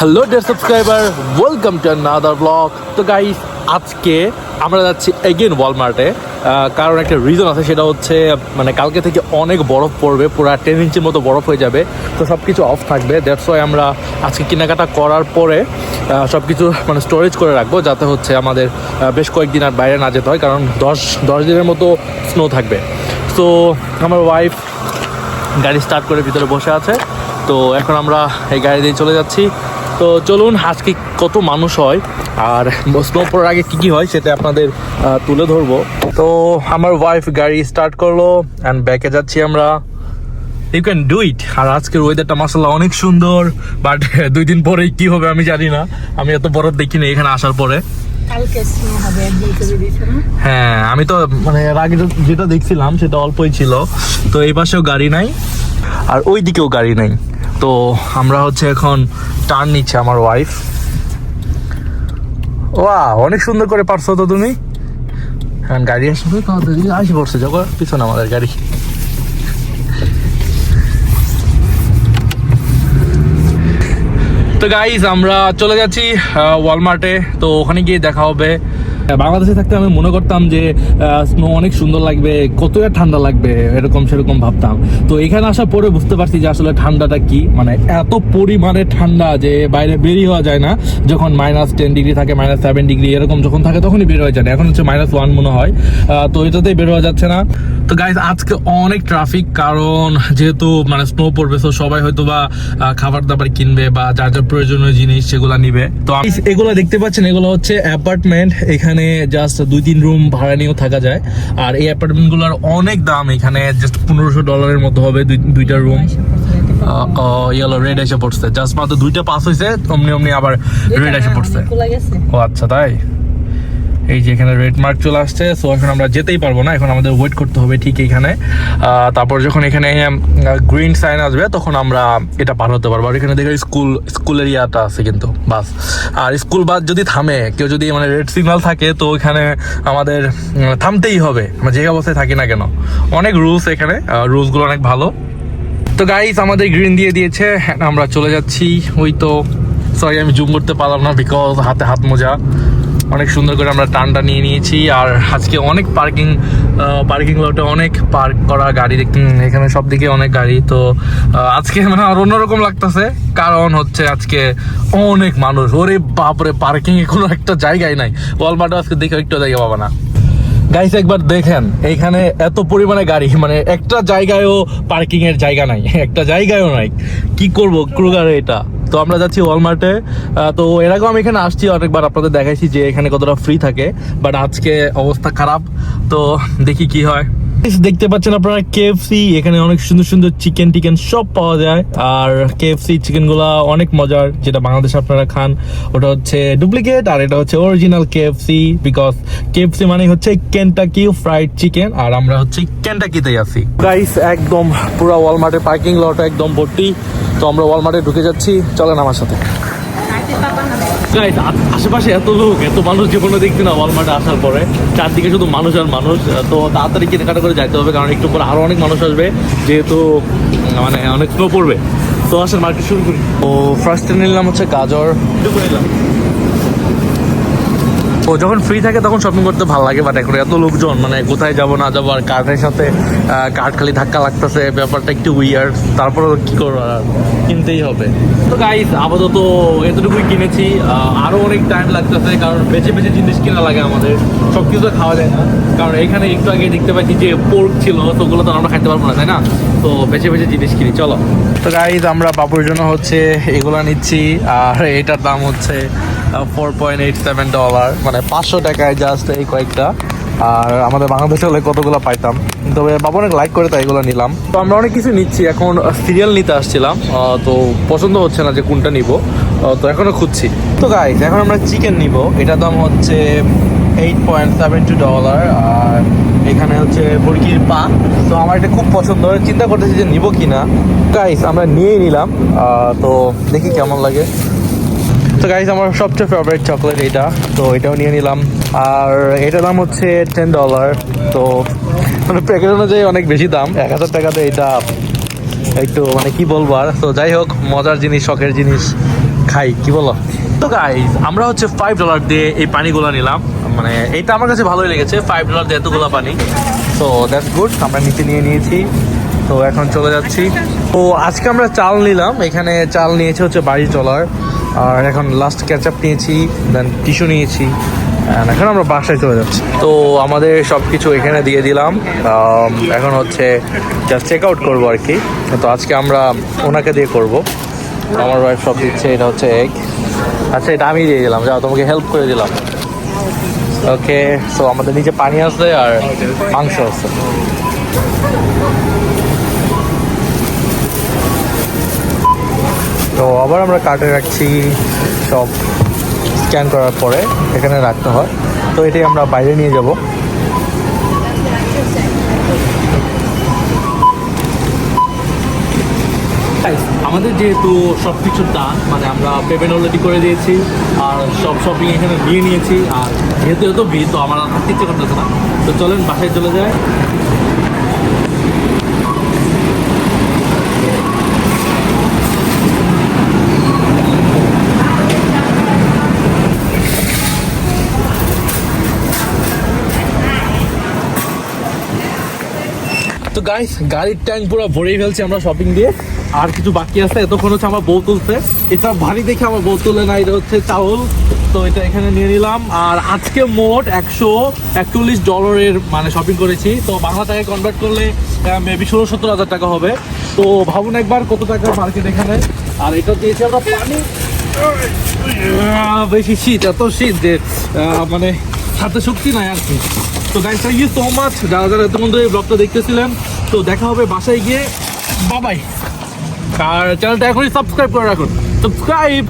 Hello dear subscriber welcome to another blog তো guys আজকে আমরা যাচ্ছি এগেন ওয়ালমার্টে কারণ একটা রিজন আছে, সেটা হচ্ছে মানে কালকে থেকে অনেক বরফ পড়বে, পুরো টেন ইঞ্চির মতো বরফ হয়ে যাবে। তো সব কিছু অফ থাকবে। দ্যাটস ওয়াই আমরা আজকে কেনাকাটা করার পরে সব কিছু মানে স্টোরেজ করে রাখব, যাতে হচ্ছে আমাদের বেশ কয়েকদিন আর বাইরে না যেতে হয়, কারণ দশ দশ দিনের মতো স্নো থাকবে। তো আমার ওয়াইফ গাড়ি স্টার্ট করে ভিতরে বসে আছে। তো এখন আমরা এই গাড়ি দিয়ে চলে যাচ্ছি। তো চলুন আজকে কত মানুষ হয় আর স্নো পড়ার আগে কী কী হয় সেটা আপনাদের তুলে ধরবো। তো আমার ওয়াইফ গাড়ি স্টার্ট করল অ্যান্ড ব্যাকে যাচ্ছি আমরা। ইউ ক্যান ডু ইট আর আজকের ওয়েদারটা মাসাল্লাহ অনেক সুন্দর বাট দুই দিন পরেই কি হবে আমি জানি না। আমি এত বরফ দেখিনি এখানে আসার পরে। হ্যাঁ আমি তো মানে এর আগে যেটা দেখছিলাম সেটা অল্পই ছিল। তো এই পাশেও গাড়ি নাই আর ওই দিকেও গাড়ি নাই। তো আমরা হচ্ছে এখন টার্ন নিচ্ছে আমার ওয়াইফ ওয়া অনেক সুন্দর করে পারছ তো তুমি। এখন গাড়ি আসবে আসি পড়ছে যখন পিছনে আমাদের গাড়ি। তো গাইজ আমরা চলে যাচ্ছি ওয়ালমার্টে তো ওখানে গিয়ে দেখা হবে। বাংলাদেশে থাকতে আমি মনে করতাম যে স্নো অনেক সুন্দর লাগবে, কতটা ঠান্ডা লাগবে, এরকম সেরকম ভাবতাম। তো এখানে আসার পরে বুঝতে পারছি যে আসলে ঠান্ডাটা কি। মানে এত পরিমাণে ঠান্ডা যে বাইরে বেরিয়ে হওয়া যায় না। যখন মাইনাস টেন ডিগ্রি থাকে মাইনাস সেভেন ডিগ্রি এরকম যখন থাকে, তখনই বের হয়ে যায় এখন হচ্ছে মাইনাস ওয়ান মনে হয়। তো এটাতেই বের হওয়া যাচ্ছে না। তো গাইজ আজকে অনেক ট্রাফিক কারণ যেহেতু মানে স্নো পড়বে তো সবাই হয়তো বা খাবার দাবার কিনবে বা যার যার প্রয়োজনীয় জিনিস সেগুলো নিবে। তো এগুলো দেখতে পাচ্ছেন, এগুলো হচ্ছে অ্যাপার্টমেন্ট এখানে জাস্ট দুই তিন রুম ভাড়া নিয়েও থাকা যায়। আর এই অ্যাপার্টমেন্টগুলোর অনেক দাম এখানে জাস্ট পনেরোশো ডলারের মতো হবে দুই- দুইটা রুম ইয়েলো রেড এসে পড়ছে। জাস্ট মাত্র দুইটা পাস হয়েছে অমনি অমনি আবার রেড এসে পড়ছে। ও আচ্ছা তাই? এই যে এখানে রেড মার্ক চলে আসছে সো এখন আমরা যেতেই পারব না, এখন আমাদের ওয়েট করতে হবে ঠিক এখানে। তারপর যখন এখানে গ্রিন সাইন আসবে, তখন আমরা এটা পার হতে পারব। আর এখানে দেখে স্কুল স্কুল এরিয়াটা আছে কিন্তু, বাস। আর স্কুল বাস যদি থামে, কেউ যদি মানে রেড সিগন্যাল থাকে, তো এখানে আমাদের থামতেই হবে। আমরা যে অবস্থায় থাকি না কেন। অনেক রুলস এখানে রুলসগুলো অনেক ভালো। তো গাইস আমাদের গ্রিন দিয়ে দিয়েছে, আমরা চলে যাচ্ছি। ওই তো সরি আমি জুম করতে পারলাম না বিকজ হাতে হাত মোজা। অনেক সুন্দর করে আমরা টানটা নিয়ে নিয়েছি, আর আজকে অনেক পার্কিং পার্কিং লটে অনেক পার্ক করা গাড়ি দেখতে এখানে সব দিকে অনেক গাড়ি, তো আজকে মানে আর অন্যরকম লাগতেছে, কারণ হচ্ছে আজকে অনেক মানুষ। ওরে বাপরে পার্কিং এ কোনো একটা জায়গায় নাই। ওয়ালমার্টে আজকে দেখে একটু জায়গা পাবা না। গাইস একবার দেখেন এইখানে এত পরিমাণে গাড়ি মানে একটা জায়গায়ও পার্কিং এর জায়গা নাই, একটা জায়গায়ও নাই। কি করব ক্রুগারে এটা। তো আমরা যাচ্ছি ওয়ালমার্টে তো এর আগেও আমি এখানে আসছি, অনেকবার আপনাদের দেখাইছি যে এখানে কতটা ফ্রি থাকে বাট আজকে অবস্থা খারাপ। তো দেখি কি হয়। দেখতে পাচ্ছেন আপনারা কেএফসি এখানে অনেক সুন্দর সুন্দর চিকেন টিকেন সব পাওয়া যায়। আর কেএফসি চিকেনগুলা অনেক মজার, যেটা বাংলাদেশে আপনারা খান। ওটা হচ্ছে ডুপ্লিকেট আর এটা হচ্ছে অরিজিনাল কেএফসি বিকজ কেএফসি মানে হচ্ছে কেনটাকি ফ্রাইড চিকেন আর আমরা হচ্ছে কেনটাকিতে আছি। গাইস একদম পুরো ওয়ালমার্টে পার্কিং লট একদম ভর্তি। তো আমরা ওয়ালমার্টে ঢুকে যাচ্ছি। চলেন আমার সাথে। আশেপাশে এত লোক এত মানুষ জীবনে দেখছি না ওয়ালমার্টে আসার পরে। চারদিকে শুধু মানুষ আর মানুষ তো তাড়াতাড়ি কেনাকাটা করে যাইতে হবে কারণ একটু পরে আরও অনেক মানুষ আসবে যেহেতু মানে অনেক পড়বে। তো আসেন মার্কেট শুরু করি। তো ফার্স্টে নিলাম হচ্ছে গাজর। নিলাম ও যখন ফ্রি থাকে তখন শপিং করতে ভালো লাগে বাট এখন এত লোকজন মানে কোথায় যাব না যাব আর কার্ডের সাথে কার্ড খালি ধাক্কা লাগতেছে ব্যাপারটা একটু উইয়ার তারপরে কি করব কিনতেই হবে। তো গাইস আপাতত এতটুকুই কিনেছি আহ, আরও অনেক টাইম লাগতেছে কারণ বেছে বেছে জিনিস কিনা লাগে আমাদের সব কিছু খাওয়া যায় না কারণ এখানে একটু আগে দেখতে পাচ্ছি যে পোর্ক ছিল তো ওগুলো তো আমরা খাইতে পারব না তাই না? তো বেছে বেছে জিনিস কিনি চলো। তো গাইস আমরা বাবুর জন্য হচ্ছে এগুলা নিচ্ছি আর এটার দাম হচ্ছে four point eight seven dollar মানে পাঁচশো টাকায় জাস্ট এই কয়েকটা। আর আমাদের বাংলাদেশে হলে কতগুলো পাইতাম? তবে বাবা অনেক লাইক করে তাই এগুলো নিলাম। তো আমরা অনেক কিছু নিচ্ছি। এখন সিরিয়াল নিতে আসছিলাম। তো পছন্দ হচ্ছে না যে কোনটা নিব। তো এখনও খুঁজছি। তো গাইজ এখন আমরা চিকেন নিব। এটার দাম হচ্ছে eight point seven two dollar আর এখানে হচ্ছে মুরগির পা। তো আমার এটা খুব পছন্দ। চিন্তা করতেছি যে নিব কিনা। গাইস আমরা নিয়েই নিলাম। তো দেখি কেমন লাগে। তো গাইজ আমার সবচেয়ে ফেভারিট চকলেট এটা। তো এটাও নিয়ে নিলাম। আর এটার দাম হচ্ছে টেন ডলার তো মানে প্যাকেট অনুযায়ী অনেক বেশি দাম। এক হাজার টাকাতে এটা একটু মানে কি বলব আর। তো যাই হোক, মজার জিনিস, শখের জিনিস খাই। কি বলো? তো গাইজ আমরা হচ্ছে ফাইভ ডলার দিয়ে এই পানিগুলো নিলাম। মানে এইটা আমার কাছে ভালোই লেগেছে। ফাইভ ডলার দিয়ে এতগুলো পানি। তো দ্যাটস গুড আমরা নিচে নিয়ে নিয়েছি। তো এখন চলে যাচ্ছি। তো আজকে আমরা চাল নিলাম। এখানে চাল নিয়েছি হচ্ছে বাড়ি চলার। আর এখন লাস্ট ক্যাচআপ নিয়েছি দেন টিস্যু নিয়েছি এখন আমরা বাসায় চলে যাচ্ছি। তো আমাদের সব কিছু এখানে দিয়ে দিলাম। এখন হচ্ছে জাস্ট চেক আউট করব আর কি। তো আজকে আমরা ওনাকে দিয়ে করব। আমার ওয়াইফ সব দিচ্ছে, এটা হচ্ছে এগ আচ্ছা এটা আমি দিয়ে দিলাম। যাও, তোমাকে হেল্প করে দিলাম। ওকে সো আমাদের নিচে পানি আছে আর মাংস আছে তো আবার আমরা কার্টে রাখছি সব স্ক্যান করার পরে এখানে রাখতে হয়। তো এটাই আমরা বাইরে নিয়ে যাব। আমাদের যেহেতু সব কিছুর দান মানে আমরা পেমেন্ট অলরেডি করে দিয়েছি, আর সব শপিং এখানে নিয়ে নিয়েছি, আর যেহেতু এত ভিড়, তো আমার থাকতে ইচ্ছে করতেছে না। তো চলেন, বাসায় চলে যায় তো গাইস গাড়ির ট্যাঙ্ক পুরো ভরেই ফেলছি আমরা শপিং দিয়ে। আর কিছু বাকি আছে, এতক্ষণ হচ্ছে আমার বউ তুলছে। এটা ভারী দেখে আমার বউ তুলে না, এটা হচ্ছে চাউল। তো এটা এখানে নিয়ে নিলাম। আর আজকে মোট একশো একচল্লিশ ডলারের মানে শপিং করেছি। তো বাংলা টাকায় কনভার্ট করলে মেবি ষোলো সত্তর হাজার টাকা হবে। তো ভাবুন একবার কত টাকার মার্কেট এখানে। আর এটা দিয়েছি আমরা পানি। বেশি শীত, এত শীত যে মানে হাতে শক্তি নাই আর কি। তো guys thank you so much যারা যারা এতক্ষণ ধরে এই ব্লগটা দেখতেছিলেন, তো দেখা হবে বাসায় গিয়ে। বাবাই আর চ্যানেলটা এখনই সাবস্ক্রাইব করে রাখুন। সাবস্ক্রাইব